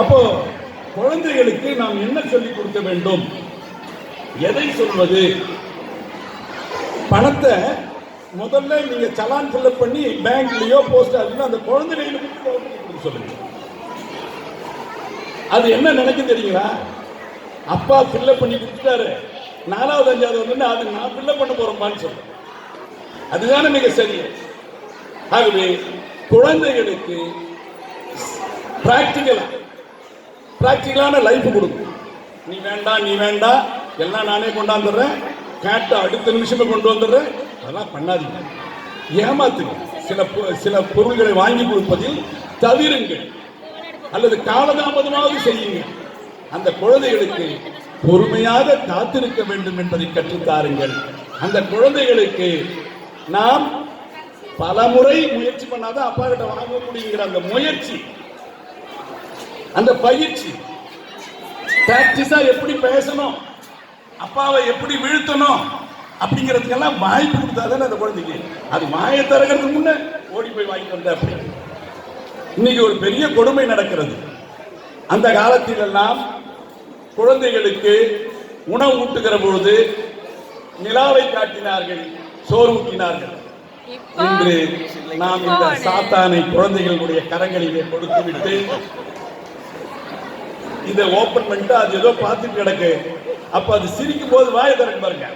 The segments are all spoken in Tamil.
அப்போ குழந்தைகளுக்கு நாம் என்ன சொல்லிக் கொடுக்க வேண்டும்? எதை சொல்வது? பணத்தை முதல்ல நீங்க சலான் ஃபில்அப் பண்ணி பேங்க்லயோ போஸ்ட் ஆஃபீஸ்ல அந்த குழந்தைகளுக்கு சொல்லுங்க. அது என்ன நினைக்கும் தெரியுங்களா? அப்பா ஃபில்அப் பண்ணி கொடுத்துட்டாரு. நாலாவது அஞ்சாவது வந்து அது நான் ஃபில்அப் பண்ண போறேன்பான்னு சொல்றேன். அதுதானே மிக சரி. ஆகவே குழந்தைகளுக்கு பிராக்டிக்கலா ப்ராக்டிக்கலான லைஃப் கொடுக்கும். நீ வேண்டாம் நீ வேண்டாம் எல்லாம் நானே கொண்டாந்துடுறேன். கேட்ட அடுத்த நிமிஷமே கொண்டு வந்துடுறேன். அதெல்லாம் பண்ணாதீங்க. ஏமாத்துங்க. சில பொ- சில பொருள்களை வாங்கி கொடுப்பதில் தவிருங்கள். அல்லது காலதாமதமாவது செய்யுங்க அந்த குழந்தைகளுக்கு பொறுமையாக காத்திருக்க வேண்டும் என்பதை கற்றுத்தாருங்கள். அந்த குழந்தைகளுக்கு நாம் பலமுறை முயற்சி பண்ணாதான் அப்பா கிட்ட வாங்க முடியுங்கிற அந்த முயற்சி அந்த பயிற்சி. பிராக்டிஸா எப்படி பேசணும்? அப்பாவை எப்படி வீழ்த்தணும்? அப்படிங்கிறதுக்கெல்லாம் வாய்ப்பு கொடுத்தாதானே அந்த குழந்தைக்கு. அது வாயை திறக்கிறதுக்கு முன்ன ஓடி போய் வாங்கிட்டு வந்த அப்படி இன்னைக்கு ஒரு பெரிய கொடுமை நடக்கிறது. அந்த காலத்தில் எல்லாம் குழந்தைகளுக்கு உணவு ஊட்டுகிற பொழுது நிலாவை காட்டினார்கள் சோறு ஊட்டினார்கள். இன்று நாம் இந்த சாத்தானை குழந்தைகளுடைய கரங்களிலே கொடுத்து விட்டு இதை ஓபன் பண்ணிட்டு அது ஏதோ பார்த்துட்டு கிடக்கு. அப்ப அது சிரிக்கும் போது வாயை திறக்க பாருங்க.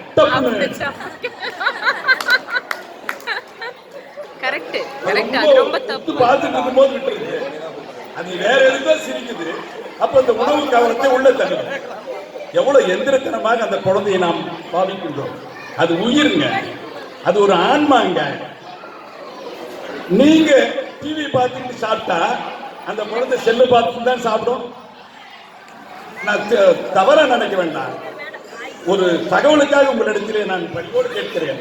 கரெக்ட் அது கரெக்ட். அது ரொம்ப உத்து தப்பு. பார்த்துட்டு இருக்கும்போது விட்டுருது. அது வேற எதுக்கோ சிரிக்குது. அப்ப அந்த உணவு கவனத்தை உள்ள தள்ளுது. எவ்வளவு எந்திரத்தனமாக அந்த குழந்தையை நாம் பாவிக்கின்றோம். அது உயிருங்க. அது ஒரு ஆன்மாங்க. நீங்க டிவி பார்த்துட்டு சாப்பிட்டா அந்த குழந்தை செல்லு பார்த்துட்டு தான் சாப்பிடும். தவறா நினைக்க வேண்டாம். ஒரு தகவலுக்காக உங்களிடத்திலே நான் பணியோடு கேட்கிறேன்.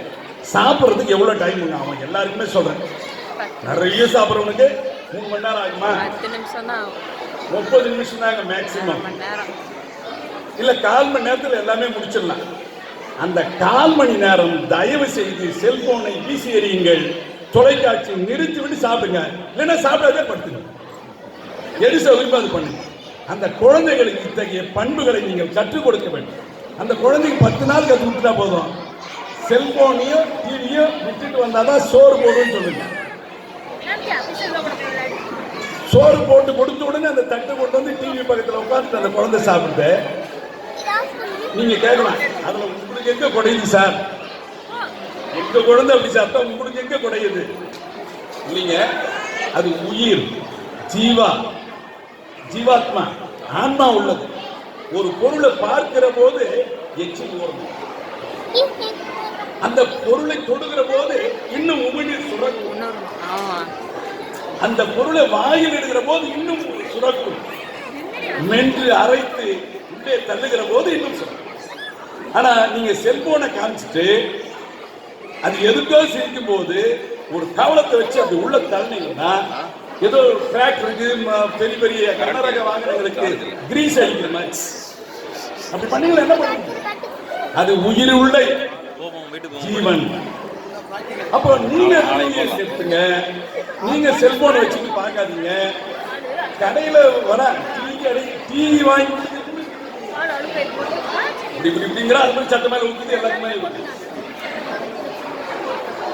சாப்பிட்றதுக்கு எவ்வளவு டைம் ஆகும் எல்லாருக்குமே சொல்றேன். நிறைய சாப்பிட்றவனுக்கு மூணு மணி நேரம் ஆகுமா? முப்பது நிமிஷம் தாங்க மேக்சிமம் இல்ல கால் மணி நேரத்தில் எல்லாமே முடிச்சிடலாம். அந்த கால் மணி நேரம் தயவு செய்து செல்போனை வீசி எறியுங்கள். தொலைக்காட்சி நிறுத்தி விட்டு சாப்பிடுங்க. இல்லைன்னா சாப்பிடாதே படுத்துங்க. எது சௌகரியமோ அது பண்ணுங்க. அந்த குழந்தைகளுக்கு இத்தகைய பண்புகளை நீங்கள் கற்றுக் கொடுக்க வேண்டும். அந்த குழந்தைக்கு பத்து நாள் கற்றுக் கொடுத்தா போதும். செல்போனையோ டிவியோ விட்டுட்டு வந்தாதான் சோறு போடுன்னு சொல்லுங்க. சோறு போட்டு கொடுத்த உடனே அந்த தட்டை கொண்டு வந்து டிவி பக்கத்தில் உட்காந்துட்டு அந்த குழந்தை சாப்பிடுது. நீங்க கேட்கலாம். அதுல உங்களுக்கு எங்க குடையுது சார்? எங்க குழந்தை அப்படி சாப்பிட்டா உங்களுக்கு எங்க குடையுது? இல்லைங்க அது உயிர் ஜீவா. ஜீவாத்மா ஆன்மா உள்ளது. ஒரு பொருளை பார்க்கிற போது எச்சில் ஓடும். அந்த பொருளை தொடுகிற போது இன்னும் உமிழ்நீர் சுரக்கும். அந்த பொருளை வாயில் இடுகிற போது இன்னும் சுரக்கும். மென்று அரைத்து உள்ளே தள்ளுகிற போது இன்னும் சுரக்கும். ஆனா நீங்க செல்போனை காமிச்சிட்டு அது எதுக்கோ சிரிக்கும் போது ஒரு கவலத்தை வச்சு அது உள்ள தள்ளினீங்கன்னா ஏதோ ஒரு ஃபேக்டரிக்கு பெரிய பெரிய கனரக வாகனங்களுக்கு கிரீஸ் அடிக்கிற மாதிரி. அப்படி பண்ணீங்களா என்ன பண்ணுங்க? அது உயிர் உள்ள ஜீவன். அப்போ நீங்க பிள்ளைங்க சேர்த்துங்க நீங்க செல்போன் வச்சுட்டு பார்க்காதீங்க. கடையில வர டீ கடை டீ வாங்கி இப்படி இப்படி இப்படிங்கிற அது மாதிரி சட்ட மேல ஊத்துது எல்லாத்துக்குமே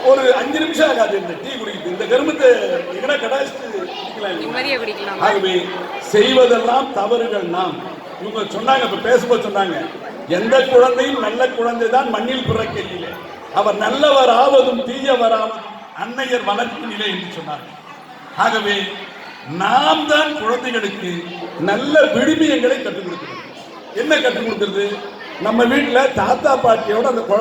ஒரு அஞ்சு நிமிஷம் ஆகாது இந்த டீ குடிக்குது இந்த கருமத்தை எங்கடா கடாச்சிட்டு ஆகவே செய்வதெல்லாம் தவறுகள் நாம். இவங்க சொன்னாங்க இப்ப பேசும்போது சொன்னாங்க எந்த குழந்தையும் நல்ல குழந்தை தான் மண்ணில் பிறக்கையிலே அவர் நல்லவர் ஆவதும் தீயவர் ஆவதும் அன்னையர் நிலை என்று சொன்னார். ஆகவே நாம் தான் குழந்தைகளுக்கு நல்ல விடுமியங்களை கற்றுக் கொடுக்கிறோம். என்ன கற்றுக் கொடுக்கிறது? நம்ம வீட்டுல தாத்தா பாட்டியோட அந்த குழந்தை